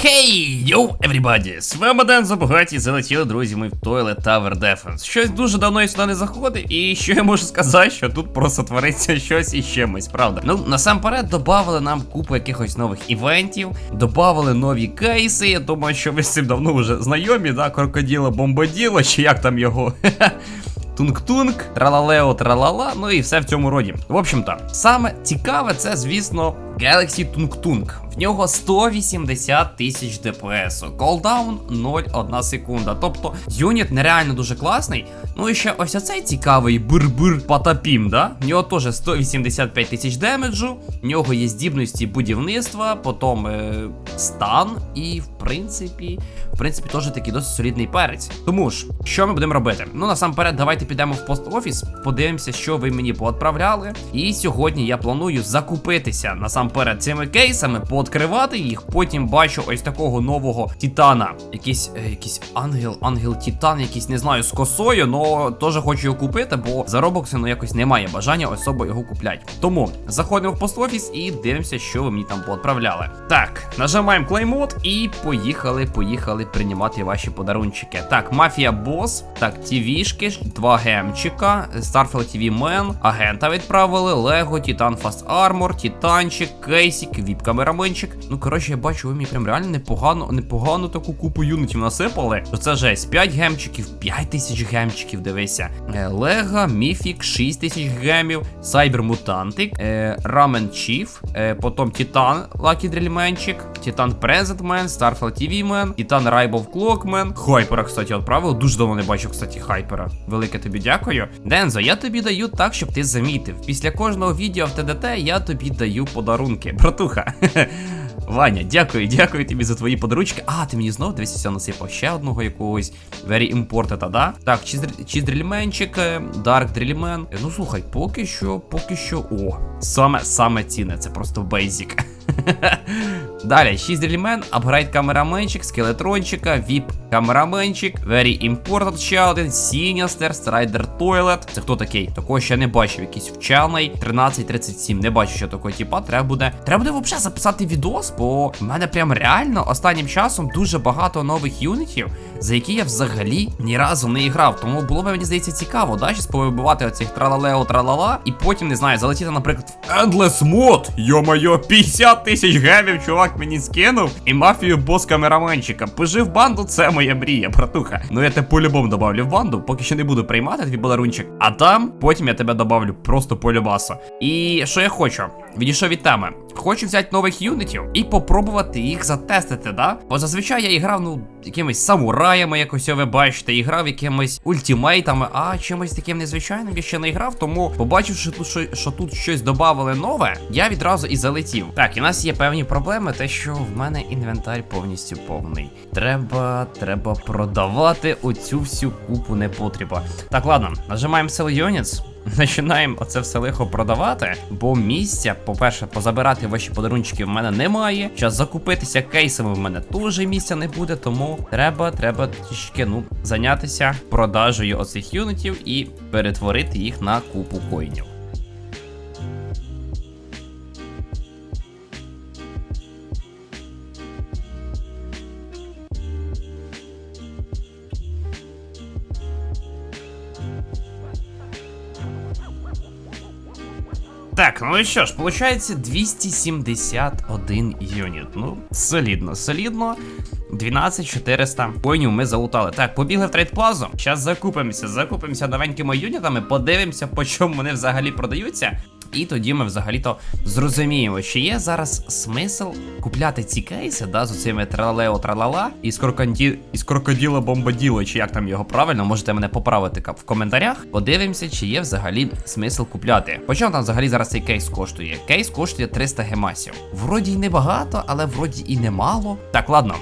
Хей, йоу, everybody! З вами Ден Забагаті, залетіли друзі ми в Toilet Tower Defense. Щось дуже давно я сюди не заходив, і що я можу сказати, що тут просто твориться щось і чимось, правда. Ну, насамперед, додавали нам купу якихось нових івентів, додавали нові кейси. Я думаю, що ви з цим давно вже знайомі, да? Крокоділо бомбоділо, чи як там його. Тунг-тунг, тралалео, тралала, ну і все в цьому роді. В общем-то, саме цікаве це, звісно, Galaxy Tung-Tung. В нього 180 тисяч ДПС. Колдаун 0,1 секунда. Тобто юніт нереально дуже класний. Ну і ще ось оцей цікавий бир-бир патапім, да? В нього теж 185 тисяч демеджу, в нього є здібності будівництва, потім е, стан, і в принципі, в принципі, теж такий досить солідний перець. Тому ж, що ми будемо робити? Ну насамперед, давайте підемо в пост-офіс, подивимося, що ви мені поотправляли. І сьогодні я планую закупитися насамперед цими кейсами, пооткривати їх. Потім бачу ось такого нового титана. Якийсь е, якийсь ангел, ангел Титан, якийсь не знаю, з косою, але теж хочу його купити, бо за робокси ну якось немає бажання особо його купляти. Тому заходимо в пост-офіс і дивимося, що ви мені там поотправляли. Так, нажимаємо клеймод і поїхали, поїхали приймати ваші подарунчики. Так, мафія бос, так, тівішки, два гемчика, Starfield TV Man, агента відправили, Лего, Титан Fast Armor, Титанчик, Кейсік, віп камераменчик. Ну, коротше, я бачу, ви мені прям реально непогано, непогано таку купу юнітів насипали. То це жесть, 5 гемчиків, 5 тисяч гемчиків, дивися. Е, Лего, Міфік, 6 тисяч гемів, Сайбер Мутантик, е, Рамен Чіф, потім Титан Лакі Дрільменчик, Титан Презентмен, TV Man, Титан Райбов Клокмен. Хайпера, кстати, відправив. Дуже давно не бачив, кстати, хайпера. Велике тобі дякую. Дензо, я тобі даю так, щоб ти замітив. Після кожного відео в ТДТ я тобі даю подарунки. Братуха. Ваня, дякую, дякую тобі за твої подарунки. А, ти мені знов дивися, насипав ще одного якогось Very Imported, да? Так, чіз дрільменчик, Dark Drillman. Е, Ну слухай, поки що, поки що. О, саме саме цінне, це просто бейзік. Далі, 6 дрільмен, апгрейд камераменчик, скелетрончика, віп камераменчик, Very Important ще один, Sinister, Strider Toilet. Це хто такий? Такого ще не бачив. Якийсь вчений. 1337. Не бачу, що такого типа. Треба буде. Треба буде взагалі записати відос, бо в мене прям реально останнім часом дуже багато нових юнітів, за які я взагалі ні разу не грав. Тому було б мені здається цікаво, да, щось повибивати оцих тралалео тралала, і потім не знаю, залетіти, наприклад, в Endless Mod. Йо-моє, 50 тисяч гемів, чувак мені скинув. І мафію бос камераменчика. Пожив банду, це моя мрія, братуха. Ну я тебе по-любому добавлю в банду, поки що не буду приймати твій балерунчик, А там потім я тебе добавлю просто по любасу. І що я хочу? Відійшов від теми. Хочу взяти нових юнітів і попробувати їх затестити, да? Бо зазвичай я і грав, ну, якимись самураями, якось ви бачите, і грав якимись ультимейтами, а чимось таким незвичайним я ще не грав, тому побачивши тут, що, що тут щось додавали нове, я відразу і залетів. Так, і у нас є певні проблеми, те, що в мене інвентар повністю повний. Треба, треба продавати оцю всю купу непотреба. Так, ладно, нажимаємо Sell Units. Починаємо оце все лихо продавати, бо місця, по-перше, позабирати ваші подарунчики в мене немає. Час закупитися кейсами в мене теж місця не буде, тому треба, треба трішки ну, зайнятися продажею оцих юнітів і перетворити їх на купу коїнів. Так, ну і що ж, виходить 271 юніт. Ну, солідно, солідно. 12400 коїнів ми залутали. Так, побігли в трейд плазу. Зараз закупимося, закупимося новенькими юнітами, подивимося, по чому вони взагалі продаються. І тоді ми взагалі-то зрозуміємо, чи є зараз смисл купляти ці кейси, да, з оцими тралео тралала із крокоді... із крокоділа бомбоділо, чи як там його правильно, можете мене поправити в коментарях. Подивимося, чи є взагалі смисл купляти. По чому там взагалі зараз цей кейс коштує? Кейс коштує 300 гемасів. Вроді й небагато, але вроді і немало. Так, ладно.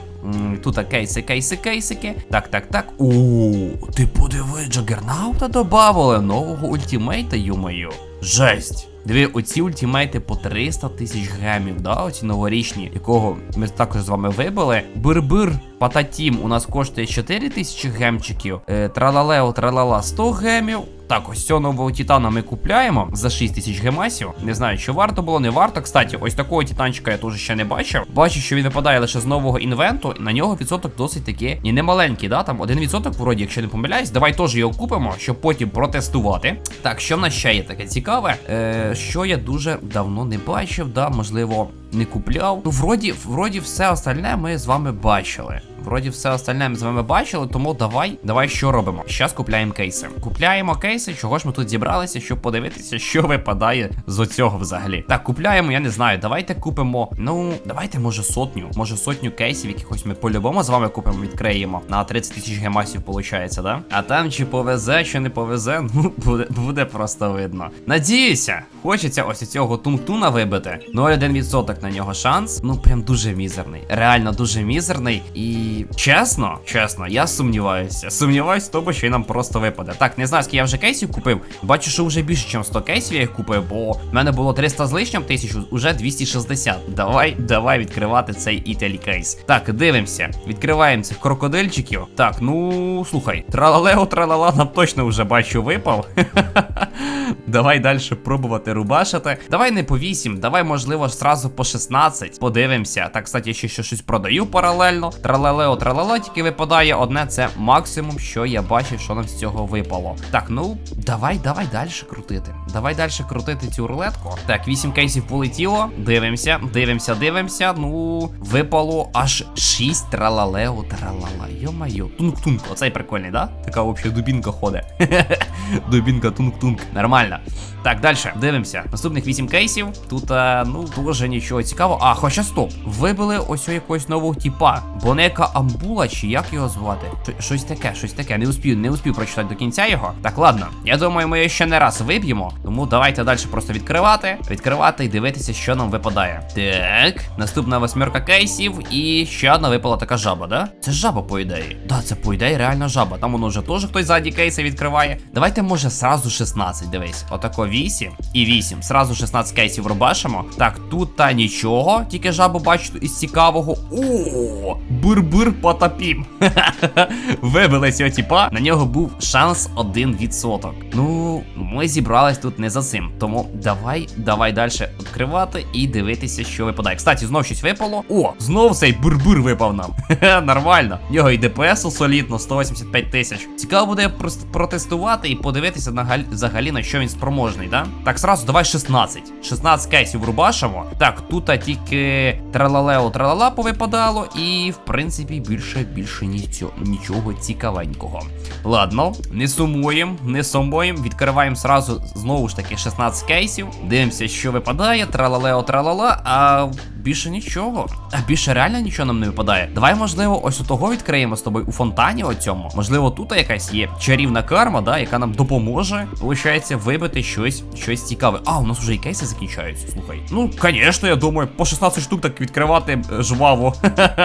Тут кейси, кейси, кейсики. Так, так, так. У, ти подиви, Джагернаута добавили нового ультимейта, юмою. Жесть. Диви, оці ультимейти по 300 тисяч гемів, да, оці новорічні, якого ми також з вами вибили. Бир-бир, пататім у нас коштує 4 тисячі гемчиків. Е, тралалео, тралала 100 гемів. Так, ось цього нового титана ми купляємо за 6 тисяч гемасів. Не знаю, чи варто було, не варто. Кстати, ось такого титанчика я теж ще не бачив. Бачу, що він випадає лише з нового інвенту, і на нього відсоток досить таки і не маленький, да? Там один відсоток, вроді, якщо не помиляюсь. Давай теж його купимо, щоб потім протестувати. Так, що в нас ще є таке цікаве? Е, що я дуже давно не бачив, да, можливо, не купляв. Ну, вроді, вроді, все остальне ми з вами бачили. Вроді все остальне ми з вами бачили, тому давай, давай що робимо? Зараз купляємо кейси. Купляємо кейси, чого ж ми тут зібралися, щоб подивитися, що випадає з оцього взагалі. Так, купляємо, я не знаю. Давайте купимо. Ну, давайте, може, сотню. Може, сотню кейсів, якихось ми по-любому з вами купимо, відкриємо. На 30 тисяч гемасів, виходить, да? А там чи повезе, чи не повезе, ну буде, буде просто видно. Надіюся, хочеться ось цього тунктуна вибити. 0,1% на нього шанс. Ну, прям дуже мізерний. Реально дуже мізерний. І чесно, чесно, я сумніваюся. Сумніваюся в тому, що нам просто випаде. Так, не знаю, скільки я вже кейсів купив. Бачу, що вже більше, ніж 100 кейсів я їх купив, бо в мене було 300 з лишнім тисяч, уже 260. Давай, давай відкривати цей італій кейс. Так, дивимося. Відкриваємо цих крокодильчиків. Так, ну слухай, тралалео, тралала нам точно вже бачу випав. Давай далі пробувати рубашити. Давай не по 8, давай, можливо, зразу по 16. Подивимося. Так, кстати, я ще щось продаю паралельно. Тралалео, тралала тільки випадає. Одне це максимум, що я бачив, що нам з цього випало. Так, ну давай, давай далі крутити. Давай далі крутити цю рулетку. Так, 8 кейсів полетіло. Дивимося, дивимося, дивимося. Ну, випало аж 6 тралалео, тралала. Йо-майо. Тунк-тунк. Оцей прикольний, да? Така взагалі дубінка ходить. Дубінка тунк-тунк. Нормально. Так, далі дивимося. Наступних 8 кейсів. Тут, ну, дуже нічого цікавого. А, хоча стоп. Вибили ось якогось нового типа. Бонека Амбула, чи як його звати? Щось таке, щось таке. Не успів, не успів прочитати до кінця його. Так, ладно. Я думаю, ми його ще не раз виб'ємо. Тому давайте далі просто відкривати. Відкривати і дивитися, що нам випадає. Так, наступна восьмерка кейсів. І ще одна випала така жаба, да? Це жаба, по ідеї. Да, це по ідеї реально жаба. Там воно вже теж хтось ззаді кейси відкриває. Давайте, може, сразу 16, дивись. Отако 8 і 8. Сразу 16 кейсів рубашимо. Так, тут та нічого, тільки жабу бачу із цікавого. О, бир-бир потопім. Вибили цього тіпа, на нього був шанс 1%. Ну, ми зібрались тут не за цим. Тому давай, давай далі відкривати і дивитися, що випадає. Кстати, знов щось випало. О, знов цей бир-бир випав нам. Нормально. В нього і ДПС солідно, 185 тисяч. Цікаво буде протестувати і подивитися на взагалі на що він спроможний, да? Так, сразу давай 16. 16 кейсів рубашимо. Так, тут тільки тралалео тралала повипадало, і в принципі більше більше нічого, нічого цікавенького. Ладно, не сумуємо, не сумуємо. Відкриваємо сразу знову ж таки 16 кейсів. Дивимося, що випадає. Тралалео тралала, а більше нічого. А більше реально нічого нам не випадає. Давай, можливо, ось у того відкриємо з тобою у фонтані оцьому. Можливо, тут якась є чарівна карма, да, яка нам допоможе, виходить, вибити щось, щось цікаве. А, у нас вже і кейси закінчаються. Слухай. Ну, звісно, я думаю, по 16 штук так відкривати е, жваво.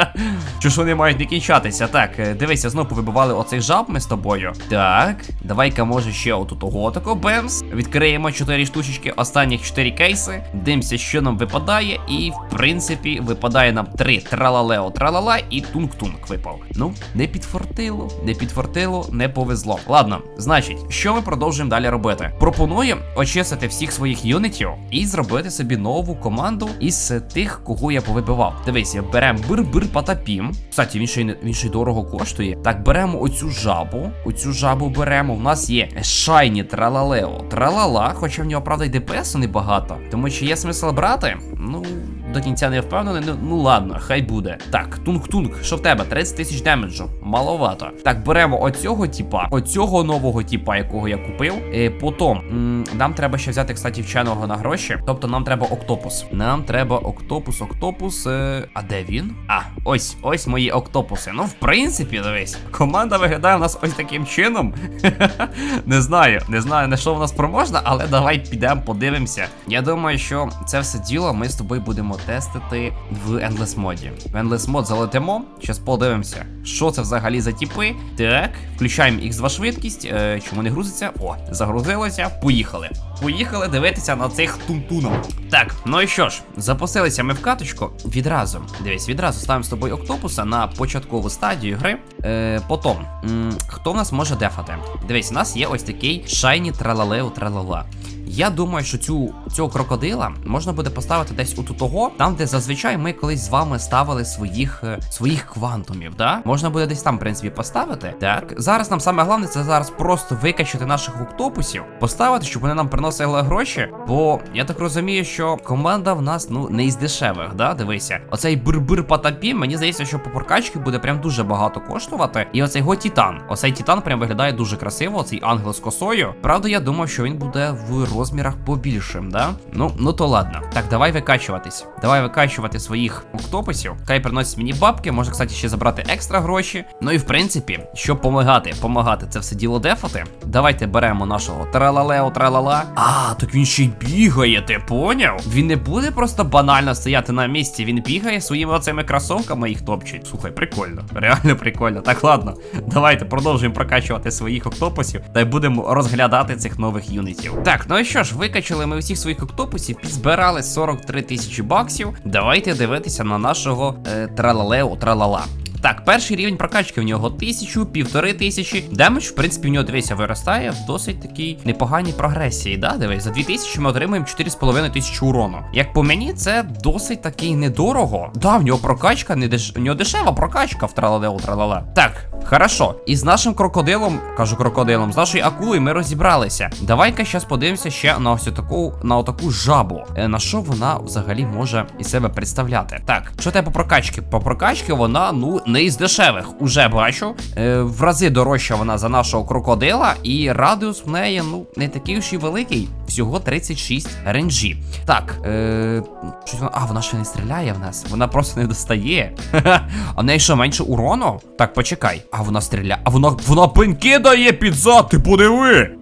Чи ж вони мають не кінчатися? Так, е, дивися, знову повибивали оцей жаб ми з тобою. Так, давай-ка, може, ще отут того тако бемс. Відкриємо 4 штучечки, останніх 4 кейси. Дивимося, що нам випадає. І, в принципі, випадає нам 3 тралалео тралала і тунк-тунк випав. Ну, не підфортило, не підфортило, не повезло. Ладно, значить, що ми продовжуємо далі робити? Пропоную очистити всіх своїх юнітів і зробити собі нову команду із тих, кого я повибивав. Дивися, беремо бир-бир патапім. Кстати, він ще й він ще й дорого коштує. Так, беремо оцю жабу. Оцю жабу беремо. У нас є шайні тралалео. Тралала, хоча в нього, правда, й ДПС небагато. Тому чи є смисл брати? Ну. До кінця не впевнений, ну, ну ладно, хай буде. Так, тунг-тунг, що в тебе? 30 тисяч демеджу. Маловато. Так, беремо оцього типа, оцього нового типа, якого я купив. Е, потім м, нам треба ще взяти, кстати, вченого на гроші. Тобто нам треба октопус. Нам треба октопус, октопус. Е, а де він? А, ось, ось мої октопуси. Ну, в принципі, дивись, команда виглядає у нас ось таким чином. не знаю, не знаю, на що вона спроможна, але давай підемо, подивимося. Я думаю, що це все діло ми з тобою будемо потестити в Endless моді. В Endless мод залетимо. Зараз подивимося, що це взагалі за тіпи. Так, включаємо X2 швидкість. Е, чому не грузиться? О, загрузилося. Поїхали. Поїхали дивитися на цих тунтунов. Так, ну і що ж, запустилися ми в каточку відразу. Дивись, відразу ставимо з тобою Октопуса на початкову стадію гри. Е, потім, м, хто в нас може дефати? Дивись, у нас є ось такий шайні тралалеу тралала. Я думаю, що цю цього крокодила можна буде поставити десь у того, там, де зазвичай ми колись з вами ставили своїх е, своїх квантумів. Да? Можна буде десь там, в принципі, поставити. Так, зараз нам саме головне це зараз просто викачати наших октопусів, поставити, щоб вони нам приносили гроші. Бо я так розумію, що команда в нас ну не із дешевих, да? Дивися, оцей бир-бир патапі, мені здається, що по прокачці буде прям дуже багато коштувати. І оцей його титан. Оцей титан прям виглядає дуже красиво. Оцей ангел з косою. Правда, я думав, що він буде в розмірах побільшим, да? Ну, ну то ладно. Так, давай викачуватись. Давай викачувати своїх октопусів. Хай приносять мені бабки, можна, кстати, ще забрати екстра гроші. Ну і в принципі, щоб помагати, помагати це все діло дефати. Давайте беремо нашого тралалео тралала. А, так він ще й бігає, ти поняв? Він не буде просто банально стояти на місці, він бігає своїми оцими кросовками їх топчить. Слухай, прикольно, реально прикольно. Так, ладно, давайте продовжуємо прокачувати своїх октопусів та й будемо розглядати цих нових юнітів. Так, ну і що ж, викачали ми усіх своїх октопусів, підзбирали 43 тисячі баксів. Давайте дивитися на нашого е, тралалео тралала. Так, перший рівень прокачки в нього тисячу, півтори тисячі. Демедж, в принципі, в нього дивися, виростає в досить такій непоганій прогресії. Да, дивись, за 2000 ми отримуємо 4,5 тисячі урону. Як по мені, це досить такий недорого. Да, в нього прокачка не деш... в нього дешева прокачка в тралалео тралала. Так, хорошо. І з нашим крокодилом, кажу крокодилом, з нашою акулою ми розібралися. Давай-ка зараз подивимося ще на ось таку на отаку жабу. Е, на що вона взагалі може із себе представляти? Так, що те по прокачці? По прокачці вона, ну, не із дешевих. Уже бачу. Е, в рази дорожча вона за нашого крокодила, і радіус в неї, ну, не такий уж і великий. Всього 36 ренджі. Так, е, щось вона. А, вона ще не стріляє в нас. Вона просто не достає. А в неї що, менше урону? Так, почекай. А вона стріляє. А вона вона пеньки дає під зад, ти подиви.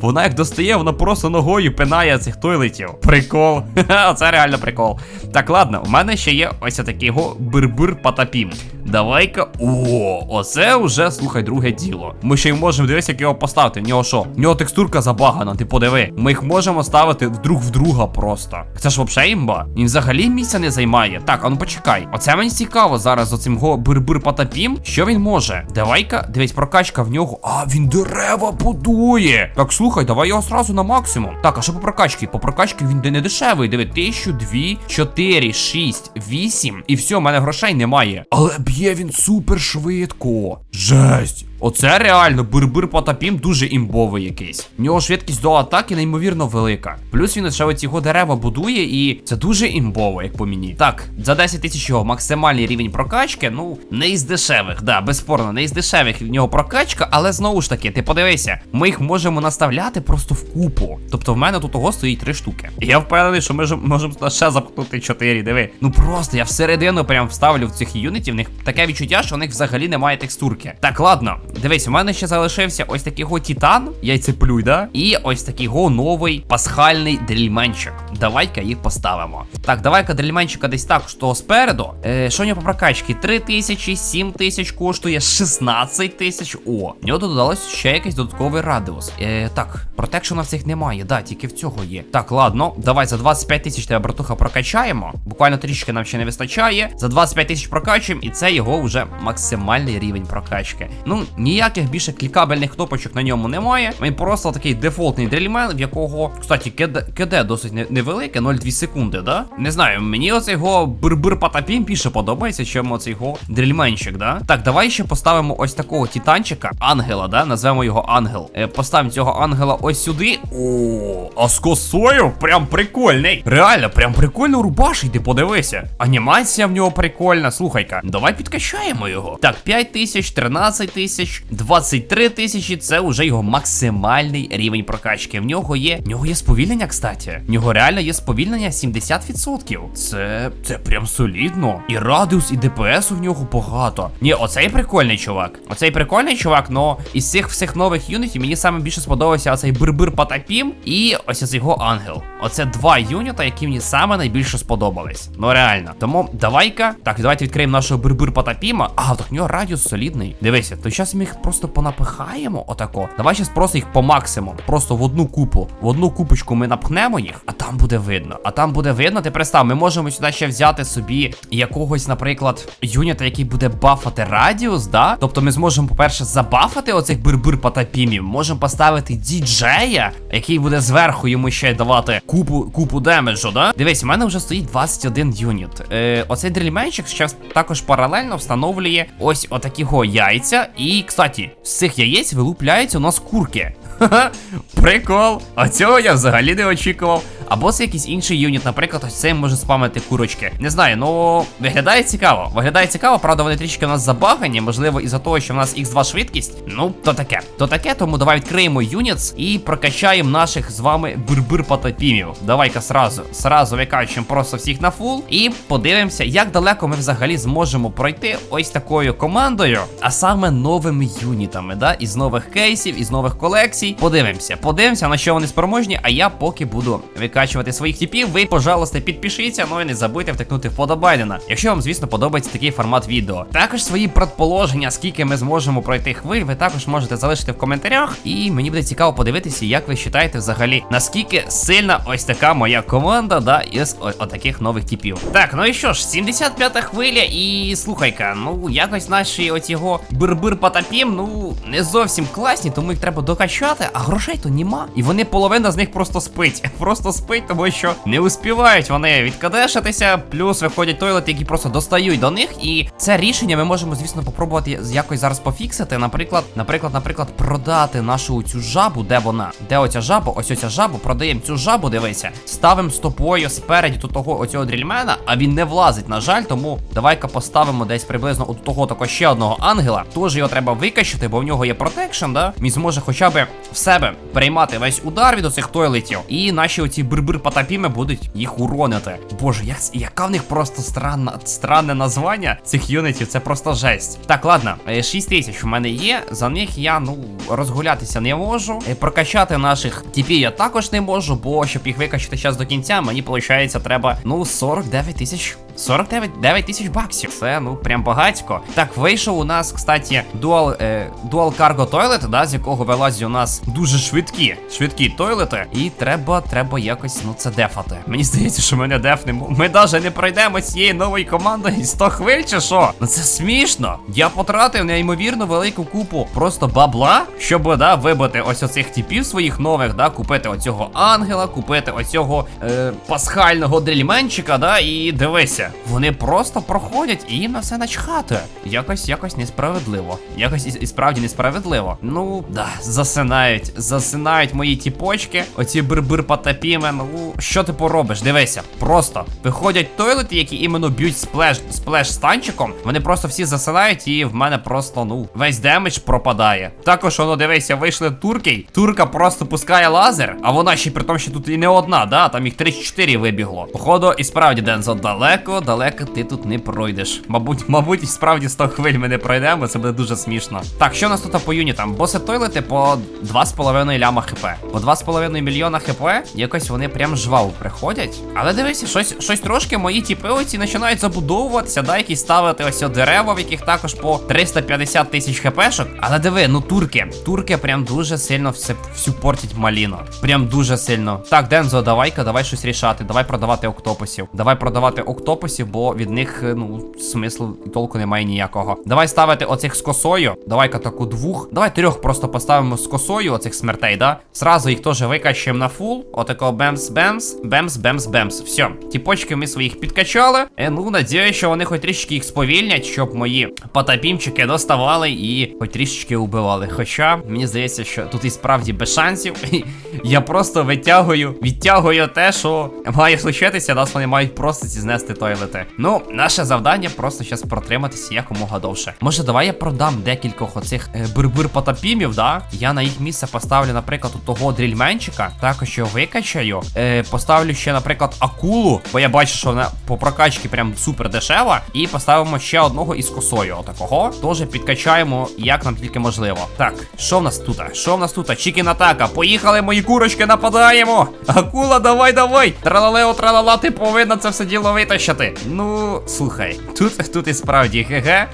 Вона як достає, вона просто ногою пинає цих тойлетів. Прикол. Це реально прикол. Так, ладно, у мене ще є ось такий го бир-бир патапім. Давай-ка. О, оце вже, слухай, друге діло. Ми ще й можемо дивитися, як його поставити. В нього що? В нього текстурка забагана, ти подиви. Ми їх можемо ставити друг в друга просто. Це ж взагалі імба. Він взагалі місця не займає. Так, а ну почекай. Оце мені цікаво зараз оцим го бир-бир патапім. Що він може? Давай-ка, дивись, прокачка в нього. А, він дерева будує. Так, слухай, давай його сразу на максимум. Так, а що по прокачці? По прокачці він не дешевий. Диви, тисячу, дві, чотири, шість, вісім. І все, в мене грошей немає. Але б'є він супер швидко. Жесть. Оце реально бир-бир потапім дуже імбовий якийсь. В нього швидкість до атаки неймовірно велика. Плюс він ще оці його дерева будує, і це дуже імбово, як по мені. Так, за 10 тисяч його максимальний рівень прокачки, ну, не із дешевих, да, безспорно, не із дешевих в нього прокачка, але знову ж таки, ти подивися, ми їх можемо наставляти просто в купу. Тобто в мене тут того стоїть три штуки. І я впевнений, що ми ж можемо ще запхнути 4, диви. Ну просто я всередину прям вставлю в цих юнітів. В них таке відчуття, що у них взагалі немає текстурки. Так, ладно. Дивись, у мене ще залишився ось такий го Титан, яйцеплюй, да? І ось такий го новий пасхальний дрільменчик. Давай-ка їх поставимо. Так, давай-ка дрільменчика десь так, що спереду. Е, що у нього по прокачці? 3 тисячі, 7 тисяч коштує, 16 тисяч. О, в нього додалось ще якийсь додатковий радіус. Е, так, протекшена в цих немає, да, тільки в цього є. Так, ладно, давай за 25 тисяч тебе, братуха, прокачаємо. Буквально трішки нам ще не вистачає. За 25 тисяч прокачуємо, і це його вже максимальний рівень прокачки. Ну, ніяких більше клікабельних кнопочок на ньому немає. Він просто такий дефолтний дрельмен, в якого, кстати, КД, КД досить не- невелике, 0,2 секунди, да? Не знаю, мені оцей його бир-бир патапім більше подобається, чим оцей його дрельменчик, да? Так, давай ще поставимо ось такого титанчика, ангела, да? Назвемо його ангел. Е, поставимо цього ангела ось сюди. О, а з косою прям прикольний. Реально, прям прикольно рубаший, ти подивися. Анімація в нього прикольна. Слухай-ка, давай підкачаємо його. Так, 5 тисяч, 13 тисяч, тисяч. 23 тисячі це вже його максимальний рівень прокачки. В нього є. В нього є сповільнення, кстати. В нього реально є сповільнення 70%. Це це прям солідно. І радіус, і ДПС у нього багато. Ні, оцей прикольний чувак. Оцей прикольний чувак, но із цих всіх нових юнітів мені саме більше сподобався оцей Бирбир Патапім і ось його ангел. Оце два юніта, які мені саме найбільше сподобались. Ну реально. Тому давай-ка. Так, давайте відкриємо нашого Бирбир Патапіма. А, так в нього радіус солідний. Дивися, то зараз ми їх просто понапихаємо. Отако. Давай зараз просто їх по максимуму. Просто в одну купу. В одну купочку ми напхнемо їх, а там буде видно. А там буде видно, ти представ, ми можемо сюди ще взяти собі якогось, наприклад, юніта, який буде бафати радіус, да? Тобто ми зможемо, по-перше, забафати оцих бирбир патапімів. Можемо поставити діджея, який буде зверху йому ще давати купу купу демеджу, да? Дивись, у мене вже стоїть 21 юніт. Е, Оцей дрільменчик зараз також паралельно встановлює ось отакі яйця. І, кстати, з цих яєць вилупляються у нас курки. Ха-ха, прикол. А цього я взагалі не очікував. Або це якийсь інший юніт, наприклад, ось цей може спамити курочки. Не знаю, ну виглядає цікаво. Виглядає цікаво, правда, вони трішки у нас забагані, можливо, із-за того, що в нас X2 швидкість. Ну, то таке. То таке, тому давай відкриємо юнітс і прокачаємо наших з вами бирбир патапімів. Давай-ка сразу, сразу викачуємо просто всіх на фул і подивимося, як далеко ми взагалі зможемо пройти ось такою командою, а саме новими юнітами, да, із нових кейсів, із нових колекцій. Подивимося, подивимося, на що вони спроможні, а я поки буду викачувати своїх типів. Ви, пожалуйста, підпишіться, ну і не забудьте втикнути вподобайдена, якщо вам, звісно, подобається такий формат відео. Також свої предположення, скільки ми зможемо пройти хвиль, ви також можете залишити в коментарях. І мені буде цікаво подивитися, як ви вважаєте взагалі, наскільки сильна ось така моя команда, да, із отаких нових типів. Так, ну і що ж, 75-та хвиля, і слухай-ка, ну якось наші оцього бир-бир потапім, ну не зовсім класні, тому їх треба докачати, а грошей то нема. І вони половина з них просто спить. Просто спить, тому що не успівають вони відкадешитися, плюс виходять тойлети, які просто достають до них. І це рішення ми можемо, звісно, попробувати якось зараз пофіксити. Наприклад, наприклад, наприклад, продати нашу цю жабу, де вона? Де оця жаба? Ось оця жабу, продаємо цю жабу, дивися, ставимо стопою спереді до того оцього дрільмена, а він не влазить, на жаль, тому давай-ка поставимо десь приблизно у того такого ще одного ангела. Тож його треба викачати, бо в нього є протекшн, да? Він зможе хоча б в себе приймати весь удар від оцих тойлетів. І наші оці бир-бир патапіми будуть їх уронити. Боже, як яка в них просто странна, странне названня цих юнітів, це просто жесть. Так, ладно, 6 тисяч у мене є. За них я ну розгулятися не можу. Е, Прокачати наших тіпів я також не можу, бо щоб їх викачати зараз до кінця, мені виходить, треба ну 49 тисяч. 49 9 тисяч баксів. Це ну прям багатько. Так, вийшов у нас, кстати, дуал е, дуал карго тойлет, да, з якого вилазять у нас дуже швидкі, швидкі тойлети. І треба, треба якось ну це дефати. Мені здається, що ми не дефнемо. Ми навіть не пройдемо цієї нової команди і 100 хвиль чи що? Ну це смішно. Я потратив неймовірно велику купу просто бабла, щоб да, вибити ось оцих типів своїх нових, да, купити оцього ангела, купити оцього е, пасхального дрільменчика, да, і дивися, вони просто проходять і їм на все начхати. Якось, якось несправедливо. Якось і, і справді несправедливо. Ну, да, засинають, засинають мої тіпочки, оці бир-бир потапіми. Ну, що ти поробиш? Дивися, просто виходять тойлети, які іменно б'ють сплеш, сплеш станчиком. Вони просто всі засинають, і в мене просто, ну, весь демедж пропадає. Також воно, дивися, вийшли турки. Турка просто пускає лазер, а вона ще при тому, що тут і не одна, да, там їх 34 вибігло. Походу, і справді, Дензо, далеко, далеко ти тут не пройдеш. Мабуть, мабуть, справді 100 хвиль ми не пройдемо, це буде дуже смішно. Так, що у нас тут по юнітам? Боси тойлети по 2,5 ляма хп. По 2,5 мільйона хп, якось вони прям жваво приходять. Але дивися, щось щось трошки мої тіпи оці починають забудовуватися, да, які ставити ось дерева, в яких також по 350 тисяч хпшок. Але диви, ну турки. Турки прям дуже сильно все, всю портять маліну. Прям дуже сильно. Так, Дензо, давай-ка, давай щось рішати. Давай продавати октопусів. Давай продавати октопусів, бо від них, ну, смислу толку немає ніякого. Давай ставити оцих з косою. Давай-ка таку двох. Давай трьох просто поставимо з косою, оцих смертей, да? Сразу їх теж викачуємо на фул. Отакого бемс-бемс, бемс-бемс-бемс. Все, ті почки ми своїх підкачали. Е, ну, надіюсь, що вони хоч трішки їх сповільнять, щоб мої потапімчики доставали і хоч трішечки убивали. Хоча мені здається, що тут і справді без шансів. Я просто витягую, відтягую те, що має случитися, нас вони мають просто ці знести той фейлити. Ну, наше завдання просто зараз протриматися якомога довше. Може, давай я продам декількох оцих е, бурбур потапімів, да? Я на їх місце поставлю, наприклад, у того дрільменчика, також його викачаю. Е, поставлю ще, наприклад, акулу, бо я бачу, що вона по прокачці прям супер дешева. І поставимо ще одного із косою. Отакого. Теж підкачаємо, як нам тільки можливо. Так, що в нас тут? Що в нас тут? Чікін атака. Поїхали, мої курочки, нападаємо. Акула, давай, давай. Тралалео, тралала, ти повинна це все діло витащити. Ну, слухай, тут, тут і справді ГГ.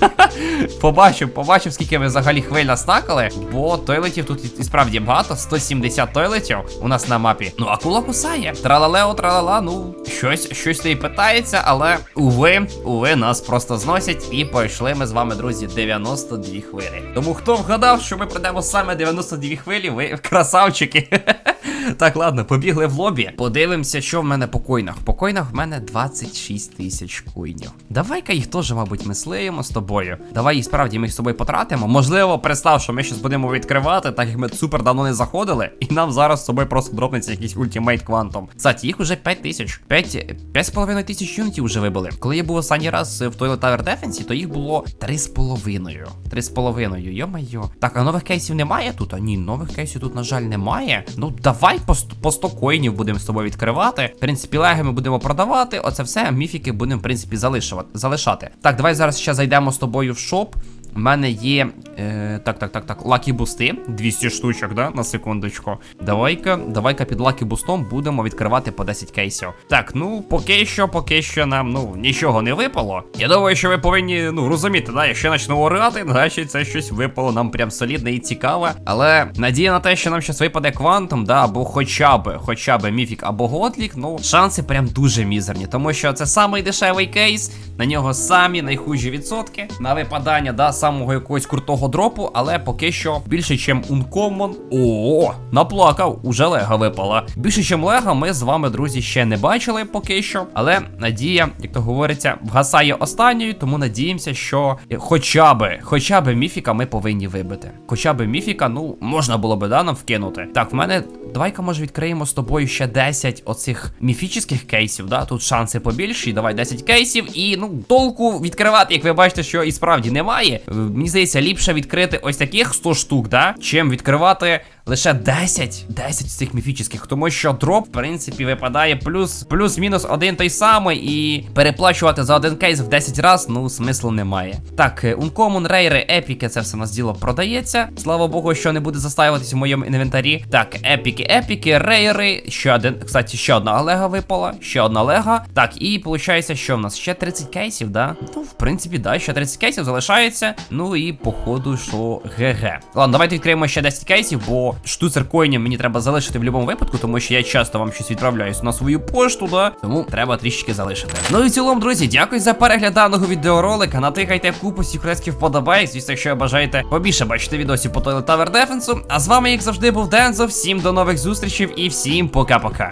Побачив, побачив, скільки ми взагалі хвиль настакали, бо тойлетів тут і- і справді багато, 170 тойлетів у нас на мапі. Ну, акула кусає. Тралалео, тралала, ну, щось, щось не питається, але уви, уви, нас просто зносять. І пройшли ми з вами, друзі, 92 хвилі. Тому хто вгадав, що ми пройдемо саме 92 хвилі, ви красавчики. Так, ладно, побігли в лобі. Подивимося, що в мене по койнах. По койнах в мене 26 тисяч койнів. Давай-ка їх теж, мабуть, мислиємо з тобою. Давай їх справді ми їх з собою потратимо. Можливо, представ, що ми щось будемо відкривати, так як ми супер давно не заходили, і нам зараз з собою просто дропнеться якийсь ультимейт квантом. Кстати, їх уже 5 тисяч. 5, 5,5 тисяч юнітів вже вибили. Коли я був останній раз в Toilet Tower Defense, то їх було 3,5. 3,5, йо-майо. Так, а нових кейсів немає тут? А ні, нових кейсів тут, на жаль, немає. Ну, давай по, ст- по 100 коїнів будемо з тобою відкривати. В принципі, леги ми будемо продавати. Оце все, міфіки будемо, в принципі, залишувати, залишати. Так, давай зараз ще зайдемо з тобою в шоп. У мене є. Е, так, так, так, так. Лакі бусти. 200 штучок, да? На секундочку. Давай-ка, давай-ка під лакі бустом будемо відкривати по 10 кейсів. Так, ну поки що, поки що нам ну нічого не випало. Я думаю, що ви повинні ну розуміти, да, якщо почну орати, значить це щось випало нам прям солідне і цікаве. Але надія на те, що нам щось випаде квантом, да, або хоча б, хоча б міфік або готлік, ну шанси прям дуже мізерні, тому що це самий дешевий кейс, на нього самі найхужі відсотки на випадання, да, самого якогось крутого дропу, але поки що більше, чим Uncommon. О, наплакав, уже лега випала. Більше, чим лега, ми з вами, друзі, ще не бачили поки що. Але надія, як то говориться, вгасає останньою, тому надіємося, що хоча би, хоча би міфіка ми повинні вибити. Хоча би міфіка, ну, можна було би да, нам вкинути. Так, в мене. Давай-ка, може, відкриємо з тобою ще 10 оцих міфічних кейсів, да? Тут шанси побільші. Давай 10 кейсів. І ну, толку відкривати, як ви бачите, що і справді немає. Мені здається, ліпше відкрити ось таких 100 штук, да? Чим відкривати лише 10 10 з цих міфічних. Тому що дроп, в принципі, випадає плюс плюс-мінус один той самий. І переплачувати за один кейс в 10 раз, ну, смислу немає. Так, е, Uncommon, рейри, епіки, це все у нас діло продається. Слава Богу, що не буде застаюватись у моєму інвентарі. Так, епіки, епіки, рейри. Ще один. Кстати, ще одна лега випала. Ще одна лега. Так, і виходить, що в нас ще 30 кейсів, да? Ну, в принципі, да, ще 30 кейсів залишається. Ну і походу, що ГГ. Ладно, давайте відкриємо ще 10 кейсів, бо штуцер коїнів мені треба залишити в будь-якому випадку, тому що я часто вам щось відправляюсь на свою пошту, да? Тому треба трішечки залишити. Ну і в цілому, друзі, дякую за перегляд даного відеоролика. Натикайте купу сікретських вподобайок, звісно, якщо бажаєте побільше бачити відосів по Toilet Tower Defense. А з вами, як завжди, був Дензо. Всім до нових зустрічей і всім пока-пока.